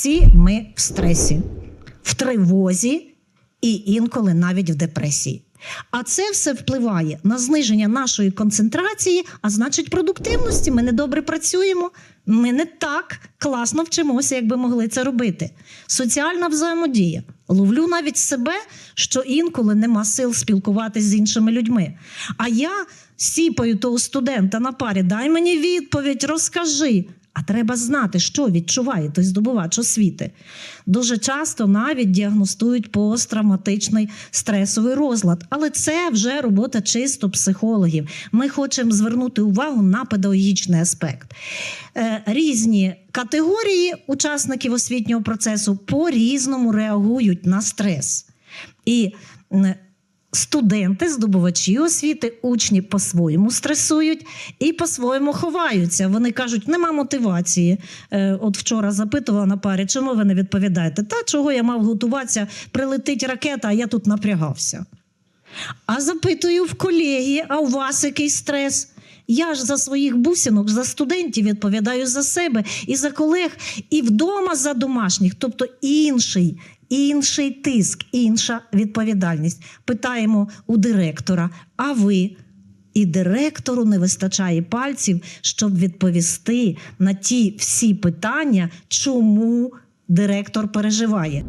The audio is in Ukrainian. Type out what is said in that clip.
Всі ми в стресі, в тривозі і інколи навіть в депресії. А це все впливає на зниження нашої концентрації, а значить, продуктивності. Ми недобре працюємо, ми не так класно вчимося, як би могли це робити. Соціальна взаємодія. Ловлю навіть себе, що інколи нема сил спілкуватися з іншими людьми. А я сіпаю того студента на парі, дай мені відповідь, розкажи. А треба знати, що відчуває той здобувач освіти. Дуже часто навіть діагностують посттравматичний стресовий розлад, але це вже робота чисто психологів. Ми хочемо звернути увагу на педагогічний аспект. Е, Різні категорії учасників освітнього процесу по-різному реагують на стрес. І Студенти, здобувачі освіти, учні по-своєму стресують і по-своєму ховаються. Вони кажуть, нема мотивації. Е, от вчора запитувала на парі, чому ви не відповідаєте? Та чого я мав готуватися, прилетить ракета, а я тут напрягався. А запитую в колеги, а у вас який стрес? Я ж за своїх бусинок, за студентів відповідаю за себе і за колег, і вдома за домашніх, тобто інший, інший тиск, інша відповідальність. Питаємо у директора, а ви? І директору не вистачає пальців, щоб відповісти на ті всі питання, чому директор переживає.